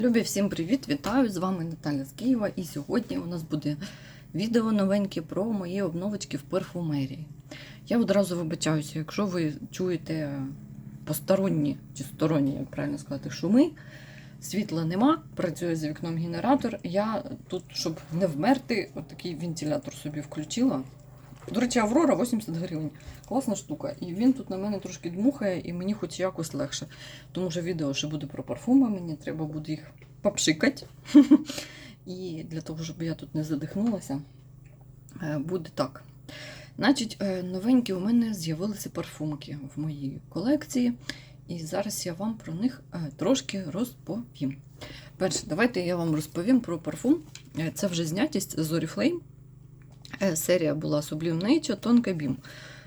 Любі, всім привіт! Вітаю! З вами Наталя з Києва. І сьогодні у нас буде відео новеньке про мої обновочки в парфумерії. Я одразу вибачаюся, якщо ви чуєте посторонні чи сторонні, як правильно сказати, шуми. Світла нема, працює за вікном генератор. Я тут, щоб не вмерти, отакий вентилятор собі включила. До речі, Аврора 80 гривень. Класна штука. І він тут на мене трошки дмухає, і мені хоч якось легше. Тому що відео ще буде про парфуми, мені треба буде їх попшикати. І для того, щоб я тут не задихнулася, е, буде так. Значить, е, новенькі у мене з'явилися парфумки в моїй колекції. І зараз я вам про них е, трошки розповім. Перше, давайте я вам розповім про парфум. Це вже знятість з Oriflame. Е, Серія була Sublime Тонка.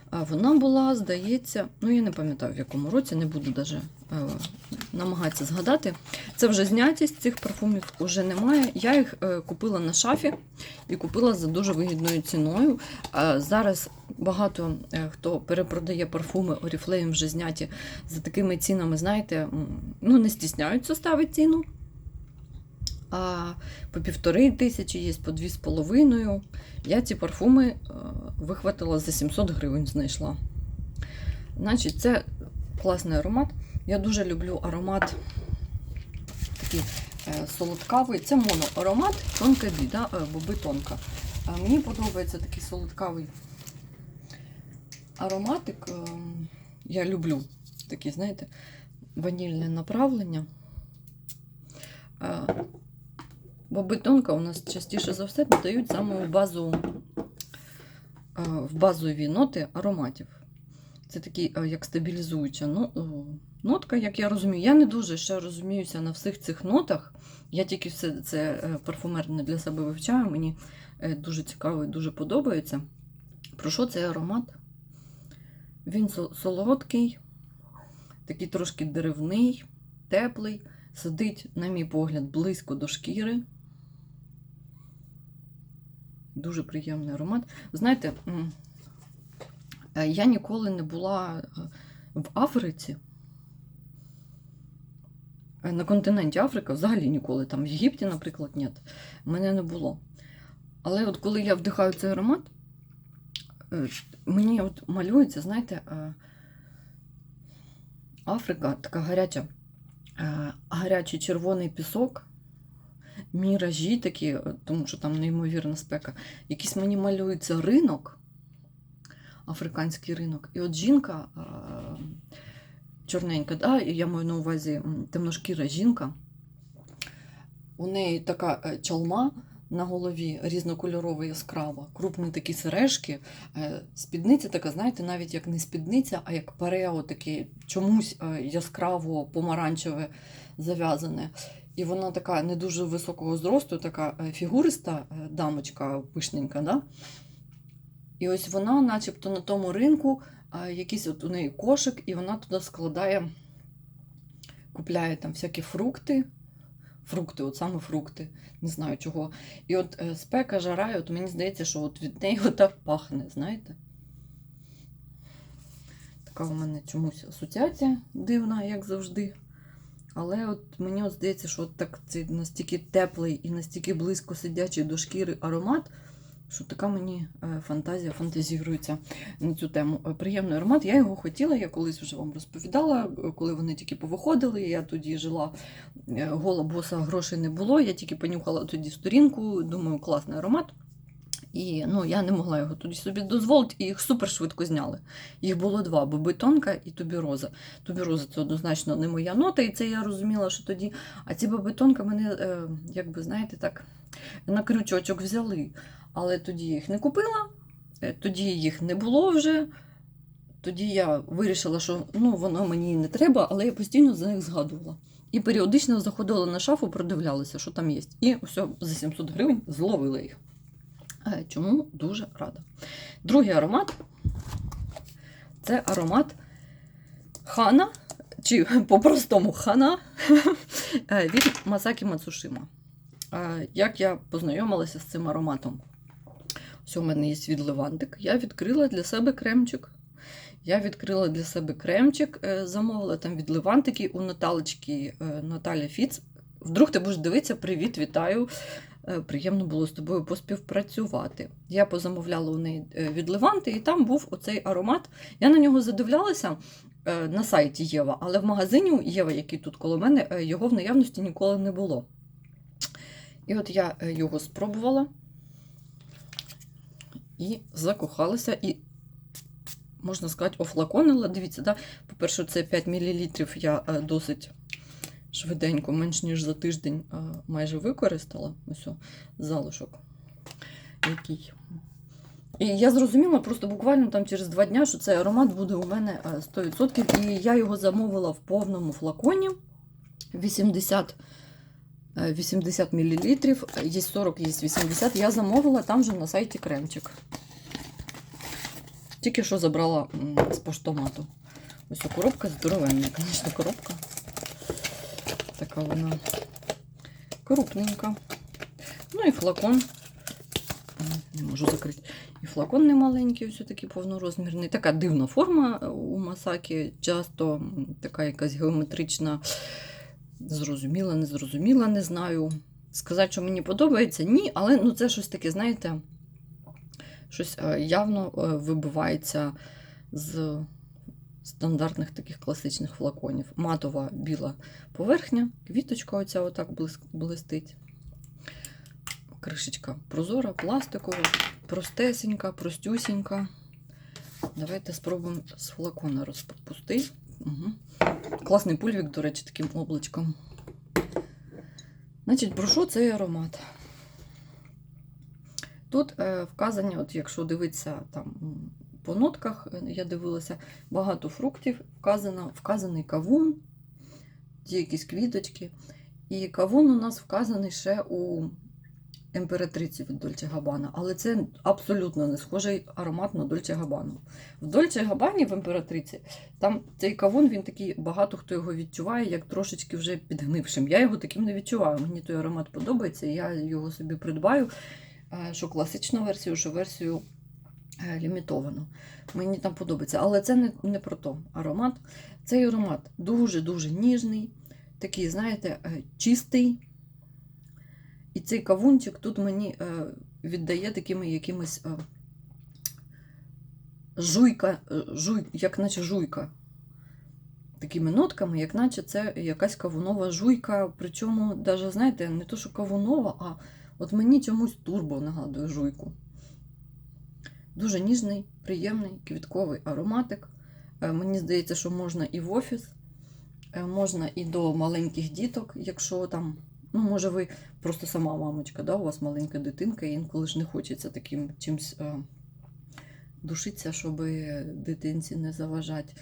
А Вона була, здається, ну я не пам'ятаю в якому році, не буду даже е, намагатися згадати. Це вже знятість цих парфумів вже немає. Я їх е, купила на шафі і купила за дуже вигідною ціною. Зараз багато хто перепродає парфуми Oriflame вже зняті за такими цінами, знаєте, ну не стісняються ставити ціну. А по півтори тисячі є, по дві з половиною. Я ці парфуми е, вихватила за 700 гривень, знайшла. Значить, це класний аромат. Я дуже люблю аромат такий е, солодкавий. Це моноаромат, тонка бі, да? е, боби тонка. Мені подобається такий солодкавий ароматик. Я люблю такі, знаєте, ванільне направлення. Е, Боби тонка у нас частіше за все додають саме в базу е, в базові ноти ароматів. Це такий е, як стабілізуюча ну, нотка, як я розумію. Я не дуже ще розуміюся на всіх цих нотах. Я тільки все це е, парфумерне для себе вивчаю. Мені е, дуже цікаво і дуже подобається. Про що цей аромат? Він солодкий, такий трошки деревний, теплий, сидить, на мій погляд, близько до шкіри. Дуже приємний аромат. Знаєте, е, я ніколи не була е, в Африці. Е, На континенті Африка взагалі ніколи. Там в Єгипті, наприклад, ні. Мене не було. Але от коли я вдихаю цей аромат, мені от малюється, знаєте, Африка така гаряча, гарячий червоний пісок, міражі такі, е, тому що там неймовірна спека. Якийсь мені малюється ринок, африканський ринок. І от жінка чорненька, да, я маю на увазі темношкіра жінка. У неї така е, чалма на голові різнокольорова яскрава, крупні такі сережки. Е, Спідниця така, знаєте, навіть як не спідниця, а як парео таке чомусь яскраво помаранчеве зав'язане. І вона така не дуже високого зросту, така е, фігуриста е, дамочка пишненька. Да? І ось вона, начебто, на тому ринку, якийсь от у неї кошик, і вона туди складає, купляє там всякі фрукти. Фрукти, от саме фрукти, не знаю чого. І от е, спека, жара, і от мені здається, що от від неї отак пахне, знаєте? Така у мене чомусь асоціація дивна, як завжди. Але от мені от здається, що от так цей настільки теплий і настільки близько сидячий до шкіри аромат, що така мені е, фантазія фантазірується на цю тему. Е, Приємний аромат. Я його хотіла, я колись вже вам розповідала, е, коли вони тільки повиходили. Я тоді жила гола боса, грошей не було. Я тільки понюхала тоді сторінку, думаю, класний аромат. І ну, я не могла його тоді собі дозволити, і їх супер швидко зняли. Їх було два: боби тонка і тубіроза. Тубіроза це однозначно не моя нота, і це я розуміла, що тоді. А ці боби тонка мене, е, як знаєте, так на крючочок взяли. Але тоді їх не купила, е, тоді їх не було вже. Тоді я вирішила, що ну, воно мені не треба, але я постійно за них згадувала. І періодично заходила на шафу, продивлялася, що там є. І все, за 700 гривень зловила їх. Е, Чому дуже рада. Другий аромат це аромат хана, чи по-простому хана е, від Масакі Мацушима. Е, Як я познайомилася з цим ароматом? Ось у мене є відливантик. Я відкрила для себе кремчик. Я відкрила для себе кремчик, замовила там відливантики у Наталочки е, Наталя Фіц вдруг ти будеш дивитися, привіт, вітаю. Е, Приємно було з тобою поспівпрацювати. Я позамовляла у неї е, від Леванти, і там був оцей аромат. Я на нього задивлялася е, на сайті Єва, але в магазині Єва, який тут коло мене, його в наявності ніколи не було. І от я його спробувала і закохалася, і, можна сказати, офлаконила. Дивіться, да? по-перше, це 5 мл я досить швиденько, менш ніж за тиждень е, майже використала. Ось залишок. Який. І я зрозуміла просто буквально там через два дня, що цей аромат буде у мене е, 100%. І я його замовила в повному флаконі 80 е, 80 мл, є 40, є 80. Я замовила там же на сайті кремчик. Тільки що забрала з поштомату. Ось коробка здоровенна, звісно, коробка. Така вона крупненька. Ну і флакон. Не можу закрити. І флакон не маленький, ось такий повнорозмірний. Така дивна форма у масаки, часто така якась геометрична, зрозуміла, незрозуміла, не знаю. Сказати, що мені подобається, ні, але ну, це щось таке, знаєте, щось е, явно е, вибивається з стандартних таких класичних флаконів. Матова біла поверхня, квіточка оця отак блистить. Кришечка прозора, пластикова, простесенька, простюсінька. Давайте спробуємо з флакона розпустити. Угу. Класний пульвік, до речі, таким облачком. Значить, про що цей аромат? Тут е, вказані, от якщо дивитися там по нотках, я дивилася, багато фруктів, вказано, вказаний кавун, ті якісь квіточки. І кавун у нас вказаний ще у імператриці від Дольче Габана, але це абсолютно не схожий аромат на Дольче Габану. В Дольче Габані в імператриці там цей кавун, він такий, багато хто його відчуває, як трошечки вже підгнившим. Я його таким не відчуваю. Мені той аромат подобається, я його собі придбаю, е, що класичну версію, що версію е, лімітовану. Мені там подобається. Але це не, не про то аромат. Цей аромат дуже-дуже ніжний, такий, знаєте, е, чистий. І цей кавунчик тут мені е, віддає такими якимись е, жуйка, жуй, як наче жуйка. Такими нотками, як наче це якась кавунова жуйка. Причому, навіть, знаєте, не то, що кавунова, а от мені чомусь турбо нагадує жуйку. Дуже ніжний, приємний, квітковий ароматик. Е, Мені здається, що можна і в офіс, е, можна і до маленьких діток, якщо там, ну, може, ви просто сама мамочка, да, у вас маленька дитинка, і інколи ж не хочеться таким чимось е, душитися, щоб дитинці не заважати.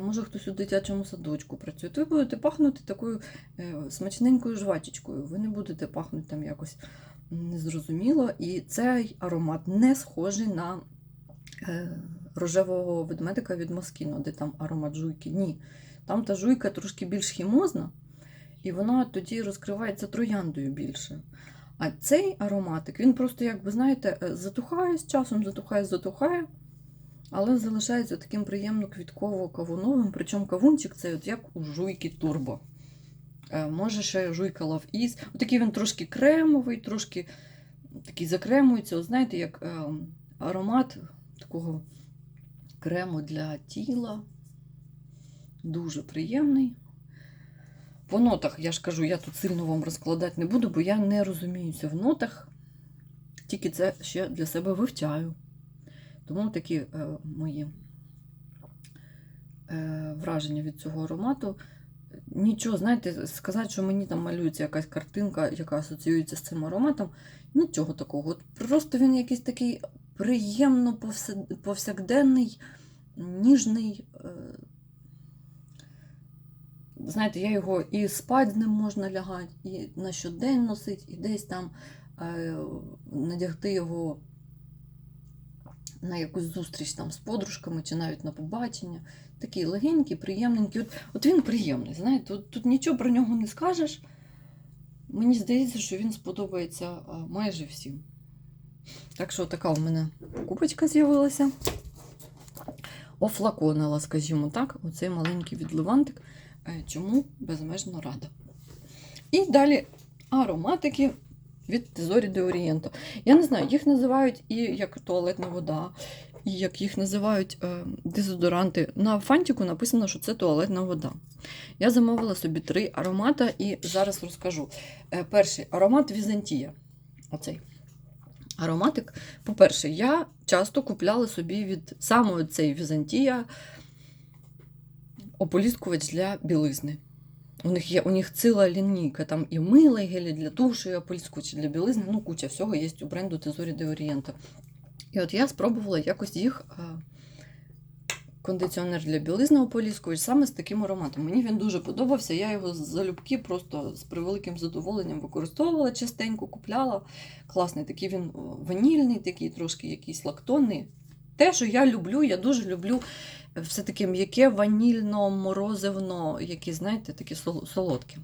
Може, хтось у дитячому садочку працює, то ви будете пахнути такою смачненькою жвачечкою. Ви не будете пахнути там якось незрозуміло. І цей аромат не схожий на рожевого ведмедика від Москіно, де там аромат жуйки. Ні. Там та жуйка трошки більш хімозна, і вона тоді розкривається трояндою більше. А цей ароматик, він просто, як ви знаєте, е, затухає з часом, затухає, затухає, але залишається таким приємно квітково-кавуновим. Причому кавунчик це от як у жуйки турбо. Е, Може, ще жуйка Love Is. Отакий він трошки кремовий, трошки такий закремується. От знаєте, як е, аромат такого крему для тіла. Дуже приємний. По нотах, я ж кажу, я тут сильно вам розкладати не буду, бо я не розуміюся в нотах. Тільки це ще для себе вивчаю. Тому такі е, мої е, враження від цього аромату. Нічого, знаєте, сказати, що мені там малюється якась картинка, яка асоціюється з цим ароматом, нічого такого. От просто він якийсь такий приємно повсякденний, ніжний. е, Знаєте, я його і спать з ним можна лягати, і на щодень носити, і десь там е, надягти його на якусь зустріч там з подружками чи навіть на побачення. Такий легенький, приємненький. От, от він приємний, знаєте, тут, тут нічого про нього не скажеш. Мені здається, що він сподобається майже всім. Так що така у мене купочка з'явилася. Офлаконила, скажімо так, оцей маленький відливантик. Е, Чому безмежно рада. І далі ароматики від Тезорі де Орієнто. Я не знаю, їх називають і як туалетна вода, і як їх називають е, дезодоранти. На фантику написано, що це туалетна вода. Я замовила собі три аромати і зараз розкажу. Е, перший аромат Візантія. Оцей ароматик. По-перше, я часто купляла собі від самої цієї Візантія ополіскувач для білизни. У них є у них ціла лінійка, там і мила, і гелі для душу, і ополіскувачі для білизни. Ну, куча всього є у бренду Тезорі де Орієнта. І от я спробувала якось їх е, кондиціонер для білизни ополіскувач саме з таким ароматом. Мені він дуже подобався. Я його залюбки просто з превеликим задоволенням використовувала частенько, купляла. Класний такий він ванільний, такий трошки якийсь лактонний. Те, що я люблю, я дуже люблю все таке м'яке, ванільно, морозивно, які, знаєте, такі солодкі.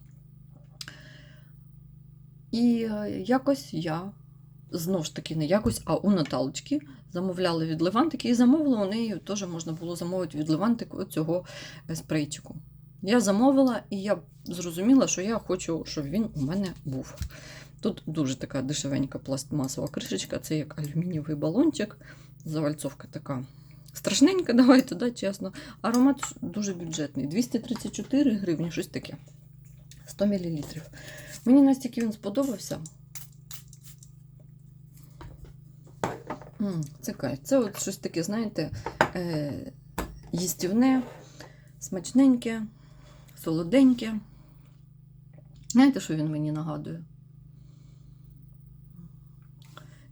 І е, якось я, знову ж таки, не якось, а у Наталочки замовляла від Левантики і замовила у неї теж можна було замовити від Левантики цього е, спрейчику. Я замовила, і я зрозуміла, що я хочу, щоб він у мене був. Тут дуже така дешевенька пластмасова кришечка, це як алюмінієвий балончик. Завальцовка така страшненька, давайте, да, чесно. Аромат дуже бюджетний. 234 гривні, щось таке. 100 мл. Мені настільки він сподобався. Це кайф. Це от щось таке, знаєте, е, їстівне, смачненьке, солоденьке. Знаєте, що він мені нагадує?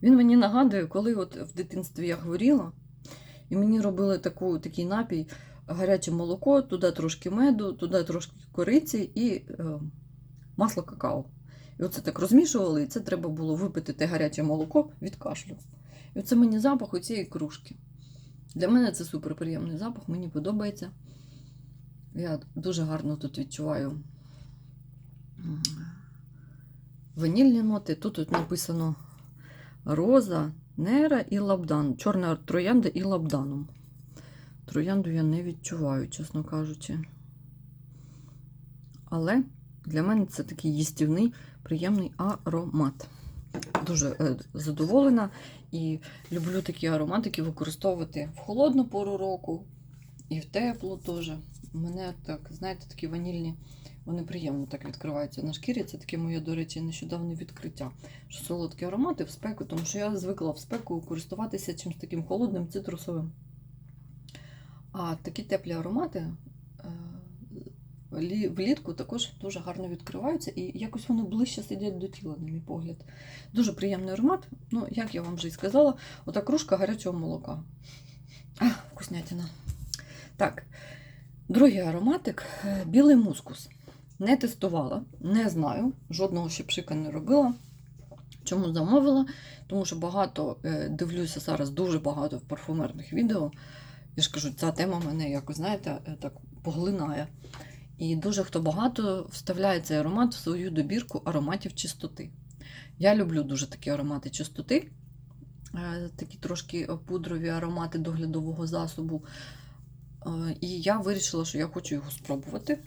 Він мені нагадує, коли от в дитинстві я хворіла, і мені робили таку, такий напій, гаряче молоко, туди трошки меду, туди трошки кориці і е, масло какао. І оце так розмішували, і це треба було випити те гаряче молоко від кашлю. І оце мені запах цієї кружки. Для мене це суперприємний запах, мені подобається. Я дуже гарно тут відчуваю ванільні ноти. Тут, тут написано роза, нера і лабдан. Чорна троянда і лабданом. Троянду я не відчуваю, чесно кажучи. Але для мене це такий їстівний, приємний аромат. Дуже е, задоволена і люблю такі ароматики використовувати в холодну пору року і в теплу теж. Мене так, знаєте, такі ванільні, вони приємно так відкриваються на шкірі. Це таке моє, до речі, нещодавне відкриття. Що солодкі аромати в спеку, тому що я звикла в спеку користуватися чимось таким холодним, цитрусовим. А такі теплі аромати е, влітку також дуже гарно відкриваються і якось вони ближче сидять до тіла, на мій погляд. Дуже приємний аромат. Ну, як я вам вже і сказала, ота кружка гарячого молока. А, вкуснятина. Так, другий ароматик е, білий мускус. Не тестувала, не знаю, жодного ще пшика не робила. Чому замовила? Тому що багато е, дивлюся зараз дуже багато в парфумерних відео. Я ж кажу, ця тема мене якось, знаєте, е, так поглинає. І дуже хто багато вставляє цей аромат в свою добірку ароматів чистоти. Я люблю дуже такі аромати чистоти, е, такі трошки пудрові аромати доглядового засобу. Е, І я вирішила, що я хочу його спробувати.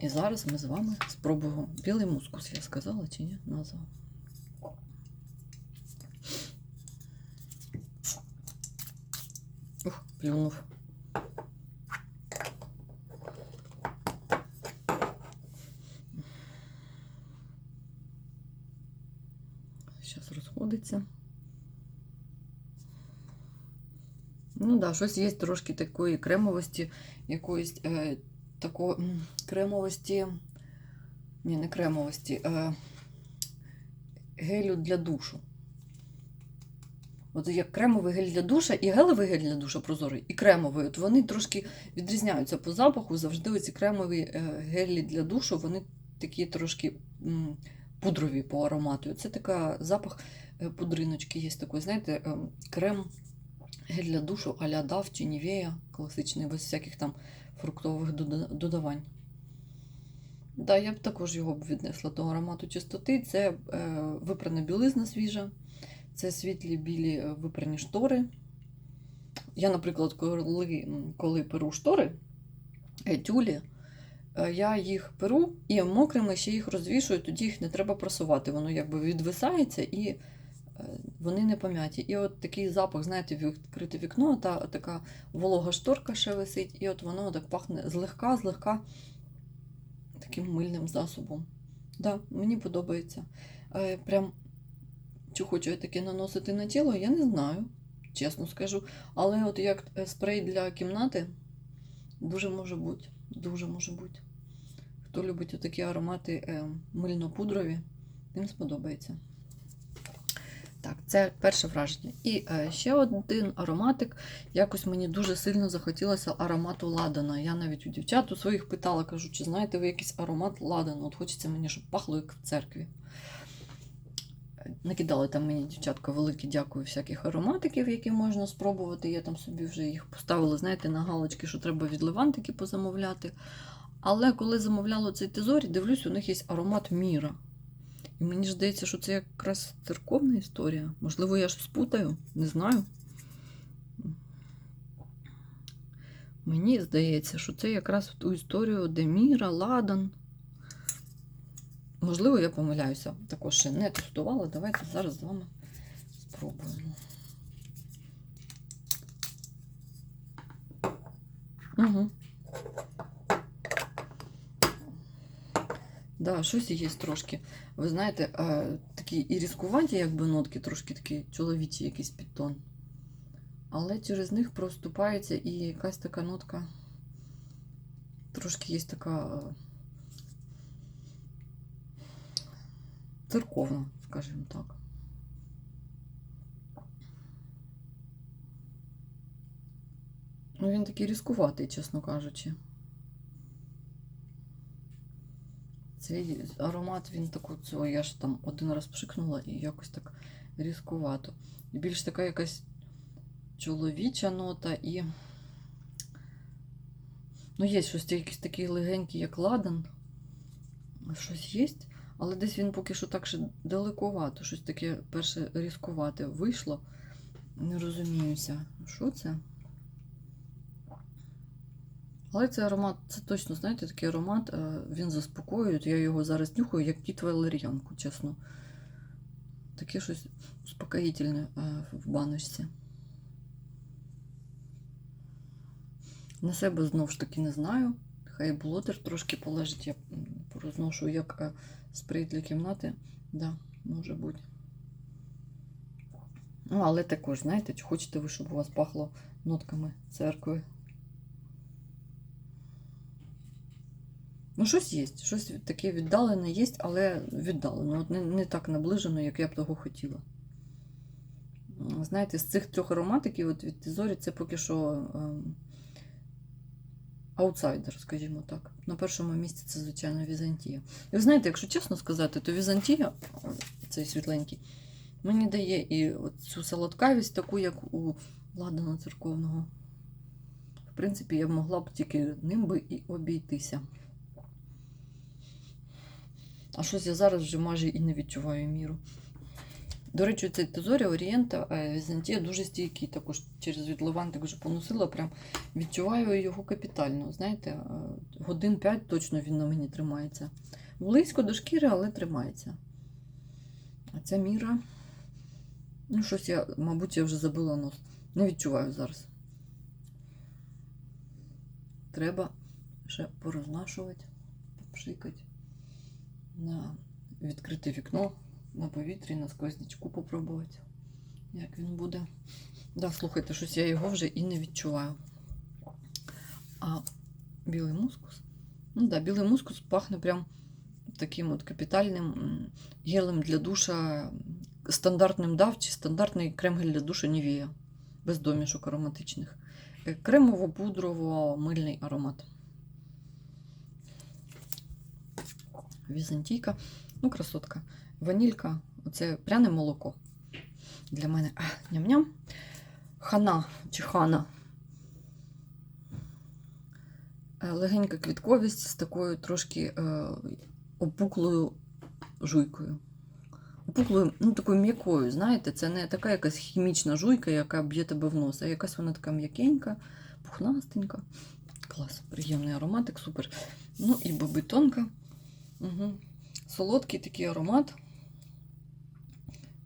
І зараз ми з вами спробуємо білий мускус, я сказала чи ні? Назва. Ух, плюнув. Зараз розходиться. Ну да, щось є трошки такої кремовості, якоїсь е, такої кремовості. Ні, не кремовості, е, гелю для душу. От як кремовий гель для душа і гелевий гель для душа прозорий, і кремовий. От вони трошки відрізняються по запаху. Завжди оці кремові е, гелі для душу, вони такі трошки пудрові по аромату. Це така запах е, пудриночки є такий, знаєте, е, крем гель для душу а-ля Дав чи Нівея, класичний, без всяких там фруктових дода- додавань. Да, я б також його б віднесла до аромату чистоти. Це е, випрана білизна свіжа, це світлі білі е, випрані штори. Я, наприклад, коли, коли перу штори, е, тюлі, е, я їх перу і мокрими ще їх розвішую, тоді їх не треба просувати. Воно якби відвисається і е, вони не пом'яті. І от такий запах, знаєте, відкрите вікно, та така волога шторка ще висить, і от воно так пахне злегка, злегка таким мильним засобом. Да, мені подобається. Е, Прям чи хочу я таке наносити на тіло, я не знаю, чесно скажу. Але от як е, спрей для кімнати, дуже може бути. Дуже може бути. Хто любить такі аромати е, мильно-пудрові, тим сподобається. Так, це перше враження. І е, ще один ароматик. Якось мені дуже сильно захотілося аромату ладана. Я навіть у дівчат у своїх питала, кажу, чи знаєте ви якийсь аромат ладана? От хочеться мені, щоб пахло як в церкві. Накидали там мені дівчатка велике дякую всяких ароматиків, які можна спробувати. Я там собі вже їх поставила, знаєте, на галочки, що треба від левантики позамовляти. Але коли замовляла цей тезорі, дивлюсь, у них є аромат міра. І мені здається, що це якраз церковна історія. Можливо, я щось путаю, не знаю. Мені здається, що це якраз ту історію, де Міра, Ладан. Можливо, я помиляюся. Також ще не тестувала. Давайте зараз з вами спробуємо. Угу. Да, щось є трошки. Ви знаєте, е, такі і різкуваті, якби нотки, трошки такі чоловічі якийсь підтон. Але через них проступається і якась така нотка. Трошки є така церковна, скажімо так. Ну, він такий різкуватий, чесно кажучи. Цей аромат, він таку цього, я ж там один раз пшикнула і якось так різкувато. Більш така якась чоловіча нота і. Ну, є щось якийсь такий легенький, як ладан. Щось є, але десь він поки що так ще далековато. Щось таке перше різкувате вийшло. Не розуміюся, що це. Але цей аромат, це точно, знаєте, такий аромат, е, він заспокоює. Я його зараз нюхаю, як кіт валер'янку, чесно. Таке щось успокоїтельне е, в баночці. На себе знову ж таки не знаю. Хай блотер трошки полежить, я м, порозношу як е, спрей для кімнати. Да, може бути. Ну, але також, знаєте, чи хочете ви, щоб у вас пахло нотками церкви. Ну, щось є, щось таке віддалене є, але віддалено. От не, не так наближено, як я б того хотіла. Знаєте, з цих трьох ароматиків от від Тізорі це поки що ем, аутсайдер, скажімо так. На першому місці це, звичайно, Візантія. І ви знаєте, якщо чесно сказати, то Візантія, цей світленький, мені дає і цю солодкавість, таку, як у Ладана церковного. В принципі, я могла б тільки ним би і обійтися. А щось я зараз вже майже і не відчуваю міру. До речі, цей Тезорі Орієнта е, Візантія дуже стійкий. Також через відливантик вже поносила. Прям відчуваю його капітально. Знаєте, е, годин 5 точно він на мені тримається. Близько до шкіри, але тримається. А ця міра. Ну, щось я, мабуть, я вже забила нос. Не відчуваю зараз. Треба ще порознашувати, попшикати на відкрите вікно, на повітрі, на сквознячку попробувати, як він буде. Да, слухайте, щось я його вже і не відчуваю. А білий мускус? Ну да, білий мускус пахне прям таким от капітальним гелем для душа, стандартним дав чи стандартний крем-гель для душа Нівія, без домішок ароматичних. Е, Кремово-пудрово-мильний аромат. Візантійка. Ну, красотка. Ванілька. Оце пряне молоко. Для мене ням-ням. Хана чи хана. Е, Легенька квітковість з такою трошки е, опуклою жуйкою. Опуклою, ну такою м'якою, знаєте, це не така якась хімічна жуйка, яка б'є тебе в нос, а якась вона така м'якенька, пухнастенька. Клас, приємний ароматик, супер. Ну і бобитонка. Угу. Солодкий такий аромат.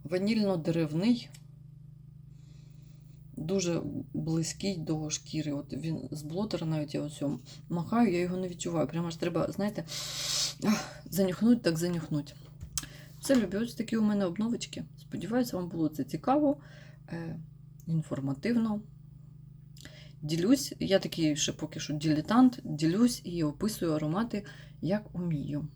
Ванільно-деревний. Дуже близький до шкіри. От він з блотера навіть я ось махаю, я його не відчуваю. Прямо ж треба, знаєте, занюхнуть, так занюхнуть. Все, любі, ось такі у мене обновочки. Сподіваюся, вам було це цікаво, е, інформативно. Ділюсь, я такий ще поки що дилетант, ділюсь і описую аромати, як умію.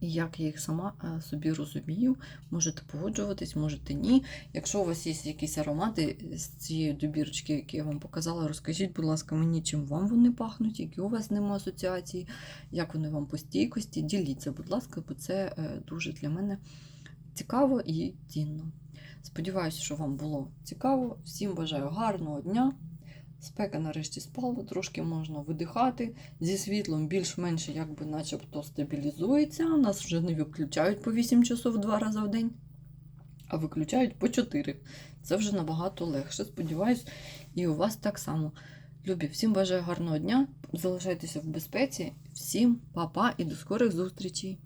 І як я їх сама е, собі розумію. Можете погоджуватись, можете ні. Якщо у вас є якісь аромати з цієї добірочки, які я вам показала, розкажіть, будь ласка, мені, чим вам вони пахнуть, які у вас з асоціації, як вони вам по стійкості. Діліться, будь ласка, бо це е, дуже для мене цікаво і цінно. Сподіваюся, що вам було цікаво. Всім бажаю гарного дня. Спека нарешті спала, трошки можна видихати. Зі світлом більш-менш якби начебто стабілізується. Нас вже не виключають по 8 часов два рази в день, а виключають по 4. Це вже набагато легше. Сподіваюсь, і у вас так само. Любі, всім бажаю гарного дня. Залишайтеся в безпеці. Всім па-па і до скорих зустрічей!